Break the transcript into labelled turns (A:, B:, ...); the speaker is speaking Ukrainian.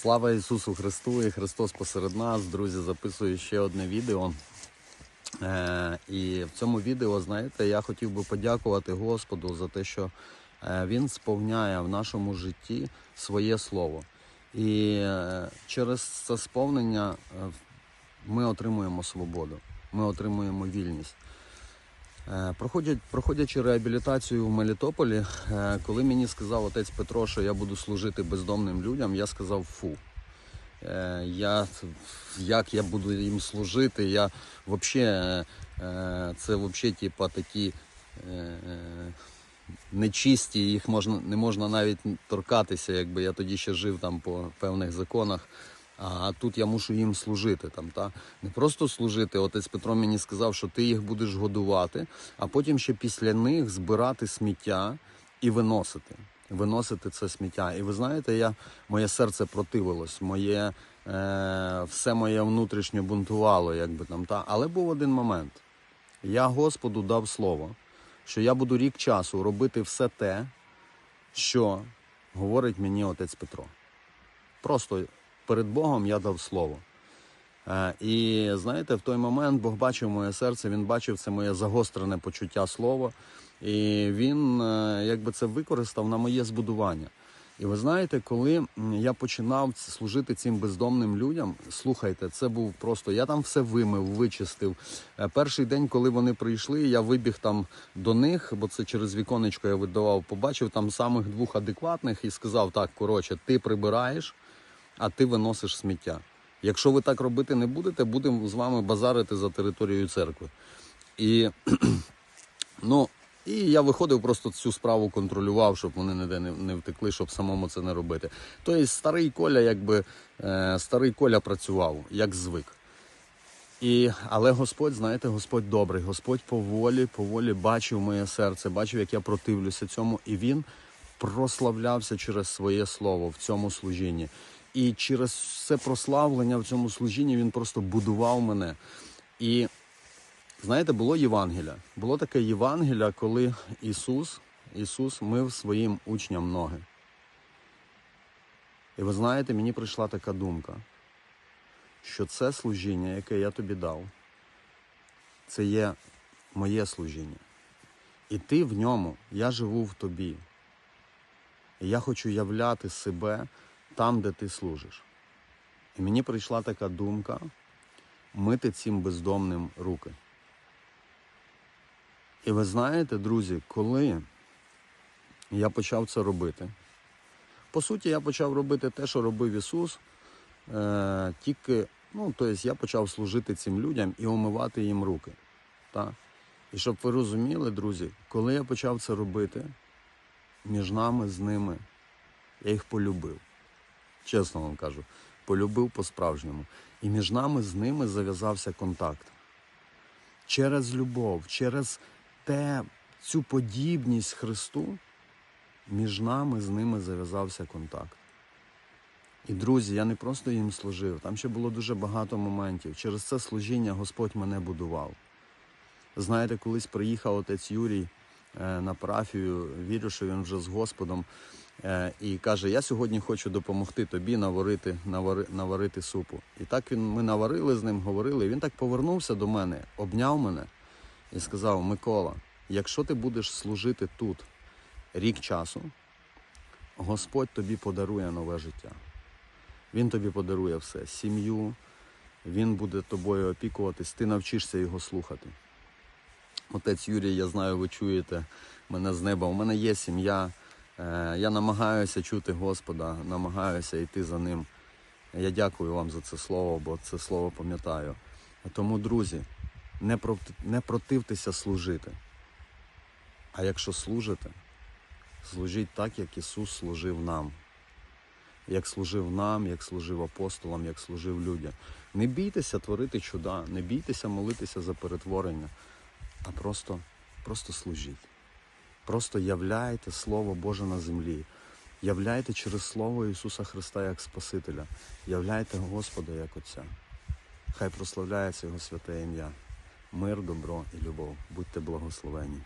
A: Слава Ісусу Христу і Христос посеред нас. Друзі, записую ще одне відео. Е, і в цьому відео, знаєте, я хотів би подякувати Господу за те, що е, Він сповняє в нашому житті своє слово. І е, через це сповнення е, ми отримуємо свободу, ми отримуємо вільність. Е, проходячи реабілітацію в Мелітополі, е, коли мені сказав отець Петро, що я буду служити бездомним людям, я сказав фу. Е, Я, як я буду їм служити, я взагалі, це взагалі типа такі нечисті, їх можна, не можна навіть торкатися, якби я тоді ще жив там по певних законах. А тут я мушу їм служити там, та не просто служити. Отець Петро мені сказав, що ти їх будеш годувати, а потім ще після них збирати сміття і виносити. Виносити це сміття. І ви знаєте, я моє серце противилось, моє е, все моє внутрішнє бунтувало, якби там та. Але був один момент. Я Господу дав слово, що я буду рік часу робити все те, що говорить мені отець Петро. Просто перед Богом я дав слово. Е, І знаєте, в той момент Бог бачив моє серце, він бачив це моє загострене почуття слова, і він е, якби це використав на моє збудування. І ви знаєте, коли я починав служити цим бездомним людям, слухайте, це був просто. Я там все вимив, вичистив. Е, Перший день, коли вони прийшли, я вибіг там до них, бо це через віконечко я видавав, побачив там самих двох адекватних і сказав: так, коротше, ти прибираєш, а ти виносиш сміття. Якщо ви так робити не будете, будемо з вами базарити за територією церкви. І, ну, і я виходив, просто цю справу контролював, щоб вони ніде не, не втекли, щоб самому це не робити. Тобто старий Коля, якби е, старий Коля працював, як звик. І, але Господь, знаєте, Господь добрий. Господь поволі, поволі бачив моє серце, бачив, як я противлюся цьому, і він прославлявся через своє слово в цьому служінні. І через це прославлення в цьому служінні він просто будував мене. І знаєте, було Євангелія. Було таке Євангелія, коли Ісус, Ісус мив своїм учням ноги. І ви знаєте, мені прийшла така думка, що це служіння, яке я тобі дав, це є моє служіння. І ти в ньому, я живу в тобі. І я хочу являти себе там, де ти служиш. І мені прийшла така думка мити цим бездомним руки. І ви знаєте, друзі, коли я почав це робити, по суті, я почав робити те, що робив Ісус, е, тільки, ну, тобто я почав служити цим людям і омивати їм руки. Так? І щоб ви розуміли, друзі, коли я почав це робити, між нами з ними я їх полюбив. Чесно вам кажу, полюбив по-справжньому. І між нами з ними зав'язався контакт. Через любов, через те, цю подібність Христу, між нами з ними зав'язався контакт. І друзі, я не просто їм служив, там ще було дуже багато моментів. Через це служіння Господь мене будував. Знаєте, колись приїхав отець Юрій е, на парафію, вірю, що він вже з Господом, і каже: Я сьогодні хочу допомогти тобі наварити, навари, наварити супу. І так він, ми наварили з ним, говорили. Він так повернувся до мене, обняв мене і сказав: Микола, якщо ти будеш служити тут рік часу, Господь тобі подарує нове життя. Він тобі подарує все: сім'ю, він буде тобою опікуватись, ти навчишся його слухати. Отець Юрій, я знаю, ви чуєте мене з неба. У мене є сім'я. Е, Я намагаюся чути Господа, намагаюся йти за ним. Я дякую вам за це слово, бо це слово пам'ятаю. Тому, друзі, не, противтеся служити. А якщо служите, служіть так, як Ісус служив нам. Як служив нам, як служив апостолам, як служив людям. Не бійтеся творити чуда, не бійтеся молитися за перетворення а просто, просто служіть. Просто являйте Слово Боже на землі. Являйте через Слово Ісуса Христа як Спасителя. Являйте Господа як Отця. Хай прославляється Його святе ім'я. Мир, добро і любов. Будьте благословені.